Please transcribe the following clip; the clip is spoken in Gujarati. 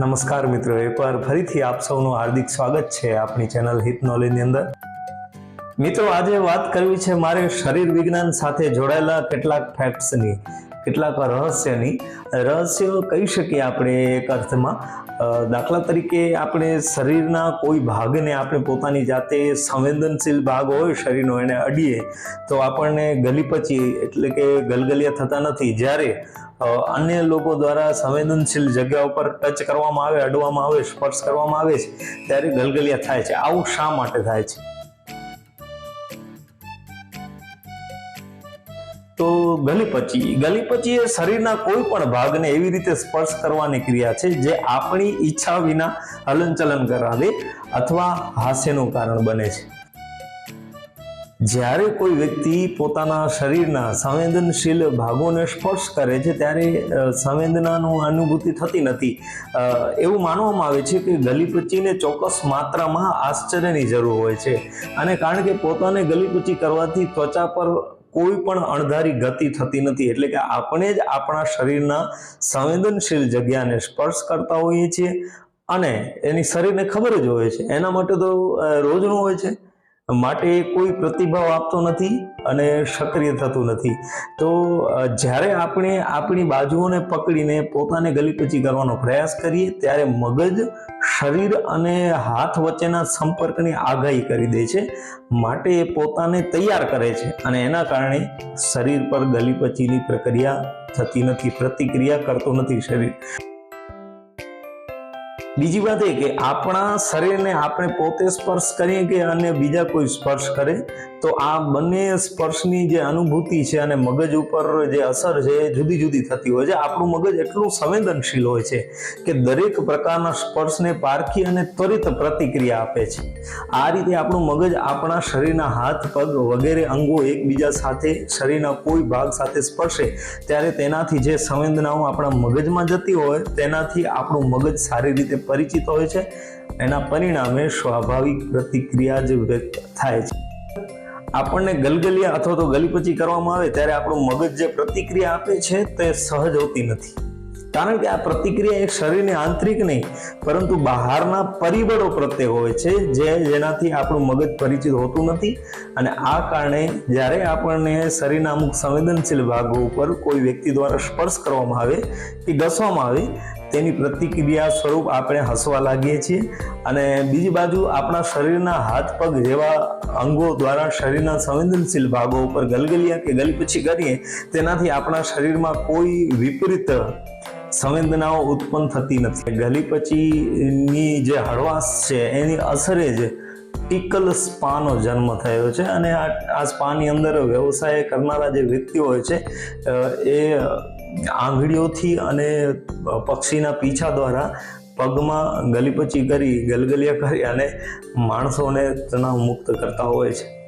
નમસ્કાર મિત્રો એકવાર ફરીથી આપ સૌનું હાર્દિક સ્વાગત છે આપણી ચેનલ હિત નોલેજની અંદર. મિત્રો, આજે વાત કરવી છે મારે શરીર વિજ્ઞાન સાથે જોડાયેલા કેટલાક ફેક્ટ્સની કેટલાક રહસ્યની. રહસ્યો કહી શકીએ આપણે એક અર્થમાં. દાખલા તરીકે આપણે શરીરના કોઈ ભાગને આપણે પોતાની જાતે સંવેદનશીલ ભાગ હોય શરીરનો, એને અડીએ, તો આપણને ગલીપચી એટલે કે ગલગલિયા થતા નથી. જ્યારે અન્ય લોકો દ્વારા સંવેદનશીલ જગ્યા ઉપર ટચ કરવામાં આવે, અડવામાં આવે, સ્પર્શ કરવામાં આવે છે, ત્યારે ગલગલિયા થાય છે. આવું શા માટે થાય છે? તો ગલીપચી. ગલીપચી એ શરીરના કોઈ પણ ભાગને એવી રીતે સ્પર્શ કરવાની ક્રિયા છે જે આપણી ઈચ્છા વિના હલનચલન કરાવે અથવા હાસ્યનું કારણ બને છે. જ્યારે કોઈ વ્યક્તિ પોતાના શરીરના સંવેદનશીલ ભાગોને સ્પર્શ કરે છે, ત્યારે સંવેદનાનું અનુભૂતિ થતી નથી. એવું માનવામાં આવે છે કે ગલીપચીને ચોક્કસ માત્રામાં આશ્ચર્યની જરૂર હોય છે. અને કારણ કે પોતાને ગલીપચી કરવાથી ત્વચા પર કોઈ પણ અણધારી ગતિ થતી નથી. એટલે કે આપણે જ આપણા શરીરના સંવેદનશીલ જગ્યાને સ્પર્શ કરતા હોઈએ છીએ અને એની શરીરને ખબર જ હોય છે. એના માટે તો રોજનું હોય છે. માટે કોઈ પ્રતિભાવ આપતો નથી અને સક્રિય થતું નથી. તો જ્યારે આપણે આપણી બાજુઓને પકડીને પોતાને ગલીપચી કરવાનો પ્રયાસ કરીએ, ત્યારે મગજ, શરીર અને હાથ વચ્ચેના સંપર્કની આગાહી કરી દે છે, માટે એ પોતાને તૈયાર કરે છે અને એના કારણે શરીર પર ગલીપચીની પ્રક્રિયા થતી નથી, પ્રતિક્રિયા કરતું નથી શરીર. બીજી વાત એ કે આપણા શરીરને આપણે પોતે સ્પર્શ કરીએ કે અન્ય બીજા કોઈ સ્પર્શ કરે? તો આ બંને સ્પર્શની જે અનુભૂતિ છે અને મગજ ઉપર જે અસર છે એ જુદી જુદી થતી હોય છે. આપણું મગજ એટલું સંવેદનશીલ હોય છે કે દરેક પ્રકારના સ્પર્શને પારખી અને ત્વરિત પ્રતિક્રિયા આપે છે. આ રીતે આપણું મગજ આપણા શરીરના હાથ, પગ વગેરે અંગો એકબીજા સાથે, શરીરના કોઈ ભાગ સાથે સ્પર્શે ત્યારે તેનાથી જે સંવેદનાઓ આપણા મગજમાં જતી હોય તેનાથી આપણું મગજ સારી રીતે પરિચિત હોય છે. એના પરિણામે સ્વાભાવિક પ્રતિક્રિયા જ વ્યક્ત થાય છે. આપણને ગલગલિયા અથવા તો ગલીપચી કરવામાં આવે ત્યારે આપણું મગજ જે પ્રતિક્રિયા આપે છે તે સહજ હોતી નથી. કારણ કે આ પ્રતિક્રિયા એક શરીરને આંતરિક નહીં, પરંતુ બહારના પરિબળો પ્રત્યે હોય છે જે જેનાથી આપણું મગજ પરિચિત હોતું નથી અને આ કારણે જ્યારે આપણને શરીરના અમુક સંવેદનશીલ ભાગો ઉપર કોઈ વ્યક્તિ દ્વારા સ્પર્શ કરવામાં આવે કે ઘસવામાં આવે તેની પ્રતિક્રિયા સ્વરૂપ આપણે હસવા લાગીએ છીએ. અને બીજી બાજુ આપણા શરીરના હાથ, પગ જેવા અંગો દ્વારા શરીરના સંવેદનશીલ ભાગો ઉપર ગલગલિયા કે ગલીપછી કરીએ, તેનાથી આપણા શરીરમાં કોઈ વિપરીત સંવેદનાઓ ઉત્પન્ન થતી નથી. ગલીપચીની જે હળવાશ છે, એની અસરે જ ટીકલ સ્પાનો જન્મ થયો છે. અને આ સ્પાની અંદર વ્યવસાય કરનારા જે વ્યક્તિઓ હોય છે એ આંગળીઓથી અને પક્ષીના પીછા દ્વારા પગમાં ગલીપચી કરી, ગલગલિયા કરી અને માણસોને તણાવ મુક્ત કરતા હોય છે.